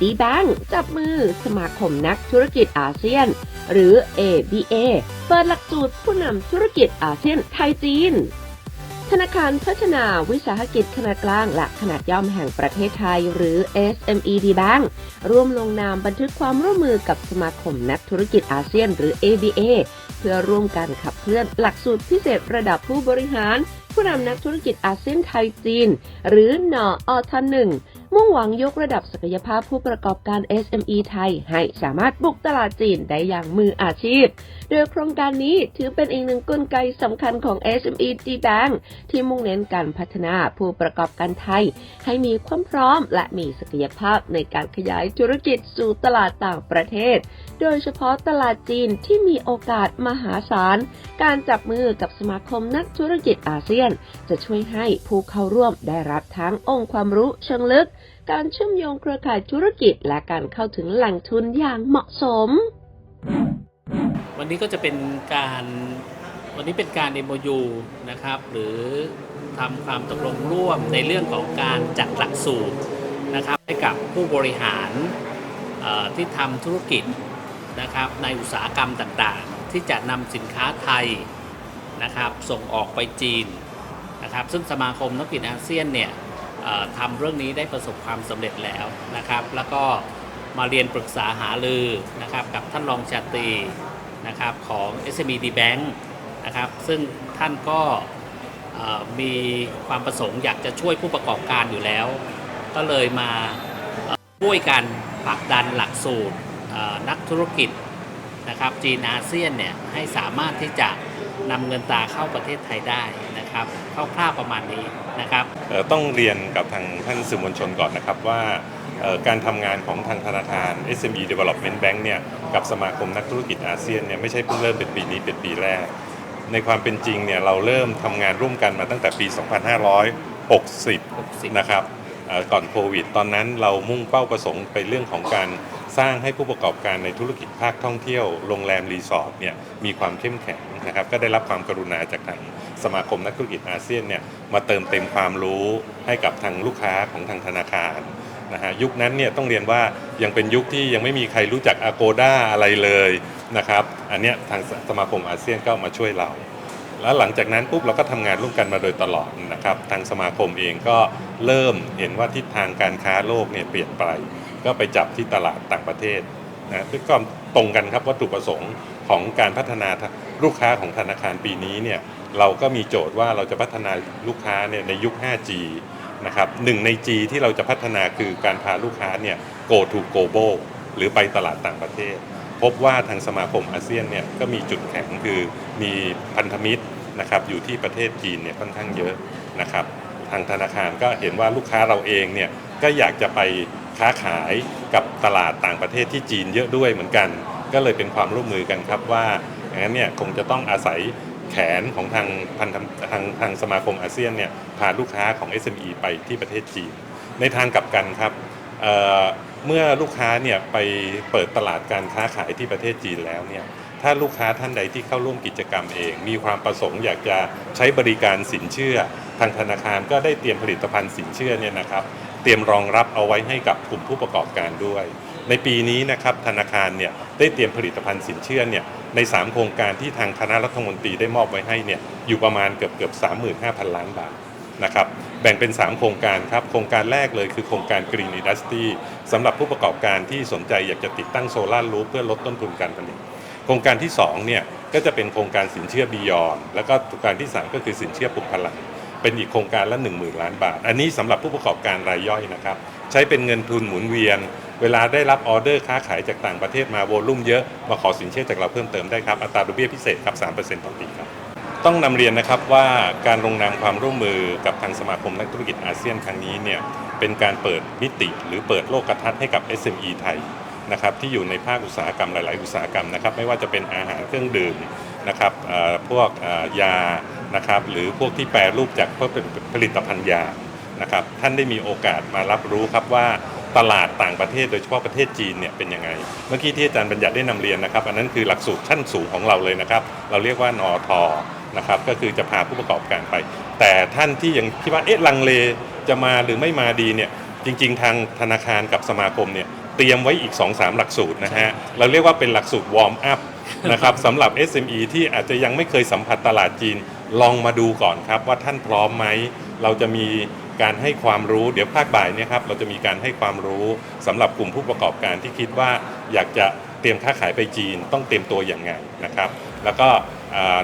d b a n k จับมือสมาคมนักธุรกิจอาเซียน หรือ ABA เปิดหลักสูตรผู้นำธุรกิจอาเซียนไทยจีน ธนาคารพัฒนาวิสาหกิจขนาดกลางและขนาดย่อมแห่งประเทศไทย หรือ SME D Bank ร่วมลงนามบันทึกความร่วมมือกับสมาคมนักธุรกิจอาเซียน หรือ ABA เพื่อร่วมกันขับเคลื่อนหลักสูตรพิเศษระดับผู้บริหารผู้นำนักธุรกิจอาเซียนไทยจีน หรือนออทหนึ่ง มุ่งหวังยกระดับศักยภาพผู้ประกอบการ SME ไทย ให้สามารถบุกตลาดจีนได้อย่างมืออาชีพ โดยโครงการนี้ถือเป็นอีกหนึ่งกลไกสำคัญของ SME G Bank ที่มุ่งเน้นการพัฒนาผู้ประกอบการไทย ให้มีความพร้อมและมีศักยภาพในการขยายธุรกิจสู่ตลาดต่างประเทศ โดยเฉพาะตลาดจีนที่มีโอกาสมหาศาล การจับมือกับสมาคมนักธุรกิจอาเซียน จะช่วยให้ผู้เข้าร่วมได้รับทั้งองค์ความรู้เชิงลึกการเชื่อมโยงเครือข่ายธุรกิจ และการเข้าถึงแหล่งทุนอย่างเหมาะสม วันนี้ก็จะเป็นการวันนี้เป็นการ MOU นะครับ หรือทำความตกลงร่วมในเรื่องของการจัดหลักสูตรนะครับ ให้กับผู้บริหารที่ทำธุรกิจนะครับในอุตสาหกรรมต่างๆ ที่จะนำสินค้าไทยนะครับส่งออกไปจีนนะครับซึ่งสมาคมนักกิจอาเซียนเนี่ย ทำเรื่องนี้ได้ประสบความสำเร็จแล้วนะครับ แล้วก็มาเรียนปรึกษาหารือนะครับกับท่านรองชาตรีนะครับของ SME D Bank นะครับซึ่งท่านก็มีความประสงค์อยากจะช่วยผู้ประกอบการอยู่แล้ว ก็เลยมาช่วยกันผลักดันหลักสูตรนักธุรกิจนะครับจีนอาเซียนเนี่ยให้สามารถที่จะนำเงินตราเข้าประเทศไทยได้นะครับคร่าวๆประมาณนี้ นะครับเอ่อต้องเรียนกับทางท่านสื่อมวลชนก่อนนะครับว่าเอ่อการทำงานของทางธนาคาร SME Development Bank เนี่ยกับสมาคมนักธุรกิจอาเซียนเนี่ยไม่ใช่เพิ่งเริ่มเป็นปีนี้เป็นปีแรก ในความเป็นจริงเนี่ยเราเริ่มทำงานร่วมกันมาตั้งแต่ปี 2560 นะครับเอ่อก่อนโควิด ตอนนั้นเรามุ่งเป้าประสงค์ไปเรื่องของการสร้างให้ผู้ประกอบการในธุรกิจภาคท่องเที่ยวโรงแรมรีสอร์ทเนี่ยมีความเข้มแข็งนะครับก็ได้รับความกรุณาจากทาง สมาคมนักธุรกิจอาเซียนเนี่ยมาเติมเต็มความรู้ให้กับทางลูกค้าของทางธนาคารนะฮะยุคนั้นเนี่ยต้องเรียนว่ายังเป็นยุคที่ยังไม่มีใครรู้จัก Agoda อะไรเลยนะครับอันเนี้ยทางสมาคมอาเซียนก็มาช่วยเรา แล้วหลังจากนั้นปุ๊บเราก็ทำงานร่วมกันมาโดยตลอดนะครับทางสมาคมเองก็เริ่มเห็นว่าทิศทางการค้าโลกเนี่ยเปลี่ยนไป ก็ไปจับที่ตลาดต่างประเทศนะด้วยความตรงกันครับวัตถุประสงค์ ของการพัฒนาลูกค้าของธนาคารปีนี้เนี่ยเราก็มีโจทย์ว่าเราจะพัฒนาลูกค้าเนี่ยในยุค 5G นะครับหนึ่งใน G ที่เราจะพัฒนาคือการพาลูกค้าเนี่ย go to global หรือไปตลาดต่างประเทศ พบว่าทางสมาคมอาเซียนเนี่ยก็มีจุดแข็งคือมีพันธมิตรนะครับอยู่ที่ประเทศจีนเนี่ยค่อนข้างเยอะนะครับทางธนาคารก็เห็นว่าลูกค้าเราเองเนี่ยก็อยากจะไปค้าขายกับตลาดต่างประเทศที่จีนเยอะด้วยเหมือนกัน ก็เลยเป็นความร่วมมือกันครับว่าอย่างนั้นเนี่ยคงจะต้องอาศัยแขนของทางพันธทางทางสมาคมอาเซียนเนี่ยพาลูกค้าของ SME ไปที่ประเทศจีน ในทางกลับกันครับเเมื่อลูกค้าเนี่ยไปเปิดตลาดการค้าขายที่ประเทศจีนแล้วเนี่ยถ้าลูกค้าท่านใดที่เข้าร่วมกิจกรรมเอง มีความประสงค์อยากจะใช้บริการสินเชื่อ ทางธนาคารก็ได้เตรียมผลิตภัณฑ์สินเชื่อเนี่ยนะครับ เตรียมรองรับเอาไว้ให้กับกลุ่มผู้ประกอบการด้วย ในปีนี้นะครับธนาคารเนี่ยได้เตรียมผลิตภัณฑ์สินเชื่อเนี่ยใน 3 โครงการที่ทางคณะรัฐมนตรีได้มอบไว้ให้เนี่ยอยู่ประมาณเกือบเกือบ35,000 ล้านบาทนะครับแบ่งเป็น 3 โครงการครับโครงการแรกเลยคือโครงการ Green Industry สำหรับผู้ประกอบการที่สนใจอยากจะติดตั้งโซลาร์รูฟเพื่อลดต้นทุนการผลิตโครงการที่2เนี่ยก็จะเป็นโครงการสินเชื่อบียอนแล้วก็โครงการที่ 3 ก็คือสินเชื่อปลุกพลังเป็นอีกโครงการละ 1 0,000 ล้านบาท อันนี้สำหรับผู้ประกอบการรายย่อยนะครับ ใช้เป็นเงินทุนหมุนเวียน เวลาได้รับออเดอร์ค้าขายจากต่างประเทศมาโวลุ่มเยอะ มาขอสินเชื่อจากเราเพิ่มเติมได้ครับ อัตราดอกเบี้ยพิเศษครับ 3%ต่อปีครับ ต้องนำเรียนนะครับว่าการลงนามความร่วมมือกับทางสมาคมนักธุรกิจอาเซียนครั้งนี้เนี่ยเป็นการเปิดมิติหรือเปิดโลกทัศน์ให้กับ SME ไทยนะครับที่อยู่ในภาคอุตสาหกรรมหลาย ๆ อุตสาหกรรมนะครับไม่ว่าจะเป็นอาหารเครื่องดื่มนะครับพวกยานะครับหรือพวกที่แปรรูปจากพวกผลิตภัณฑ์ยา นะครับท่านได้มีโอกาสมารับรู้ครับว่าตลาดต่างประเทศโดยเฉพาะประเทศจีนเนี่ยเป็นยังไง เมื่อกี้ที่อาจารย์บัญญัติได้นำเรียนนะครับ อันนั้นคือหลักสูตรชั้นสูงของเราเลยนะครับ เราเรียกว่านอทนะครับก็คือจะพาผู้ประกอบการไป แต่ท่านที่ยังคิดว่าเอ๊ะลังเลจะมาหรือไม่มาดีเนี่ยจริง ๆ ทางธนาคารกับสมาคมเนี่ยเตรียมไว้อีก 2-3 หลักสูตรนะฮะเราเรียกว่าเป็นหลักสูตรวอร์มอัพนะครับสำหรับ SME ที่อาจจะยังไม่เคยสัมผัสตลาดจีนลองมาดูก่อนครับว่าท่านพร้อมไหมเราจะมี การให้ความรู้เดี๋ยวภาคบ่ายเนี่ยครับเราจะมีการให้ความรู้สำหรับกลุ่มผู้ประกอบการที่คิดว่าอยากจะเตรียมค้าขายไปจีนต้องเตรียมตัวอย่างไงนะครับ แล้วก็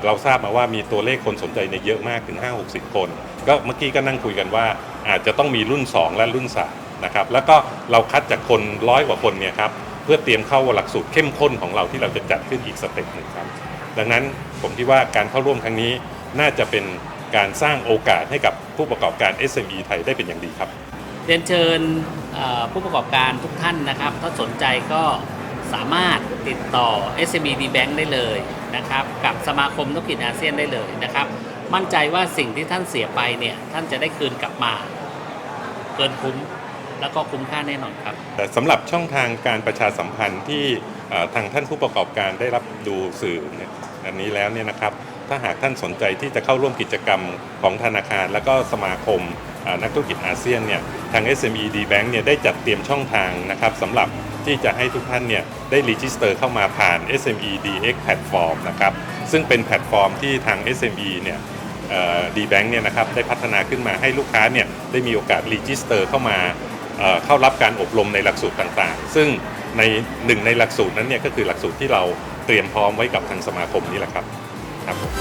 เราทราบมาว่ามีตัวเลขคนสนใจในเยอะมากถึง 5-60 คน ก็เมื่อกี้ก็นั่งคุยกันว่า อาจจะต้องมีรุ่น 2 และรุ่น3นะครับแล้วก็เราคัดจากคนร้อยกว่าคนเนี่ยครับเพื่อเตรียมเข้าหลักสูตรเข้มข้นของเราที่เราจะจัดขึ้นอีกสเต็ปหนึ่งครับดังนั้นผมคิดว่าการเข้าร่วมครั้งนี้น่าจะเป็น การสร้างโอกาสให้กับผู้ประกอบการ SME ไทยได้เป็นอย่างดีครับเรียนเชิญผู้ประกอบการทุกท่านนะครับ ถ้าสนใจก็สามารถติดต่อ SME D Bank ได้เลยนะครับ กับสมาคมธุรกิจอาเซียนได้เลยนะครับ มั่นใจว่าสิ่งที่ท่านเสียไปเนี่ยท่านจะได้คืนกลับมาเกินคุ้มแล้วก็คุ้มค่าแน่นอนครับ แต่สำหรับช่องทางการประชาสัมพันธ์ที่ทางท่านผู้ประกอบการได้รับดูสื่อเนี่ยอันนี้แล้วเนี่ยนะครับ ถ้าหากท่านสนใจที่จะเข้าร่วมกิจกรรมของธนาคาร และก็สมาคมนักธุรกิจอาเซียนเนี่ยทาง SME D Bank เนี่ยได้จัดเตรียมช่องทางนะครับสำหรับที่จะให้ทุกท่านเนี่ยได้รีจิสเตอร์เข้ามาผ่าน SME DX Platform นะครับซึ่งเป็นแพลตฟอร์มที่ทาง SME เนี่ยดีแบงค์เนี่ยนะครับได้พัฒนาขึ้นมาให้ลูกค้าเนี่ยได้มีโอกาสรีจิสเตอร์เข้ามาเเข้ารับการอบรมในหลักสูตรต่างๆ ซึ่งในหนึ่งในหลักสูตรนั้นเนี่ยก็คือหลักสูตรที่เราเตรียมพร้อมไว้กับทางสมาคมนี่แหละครับ Apple.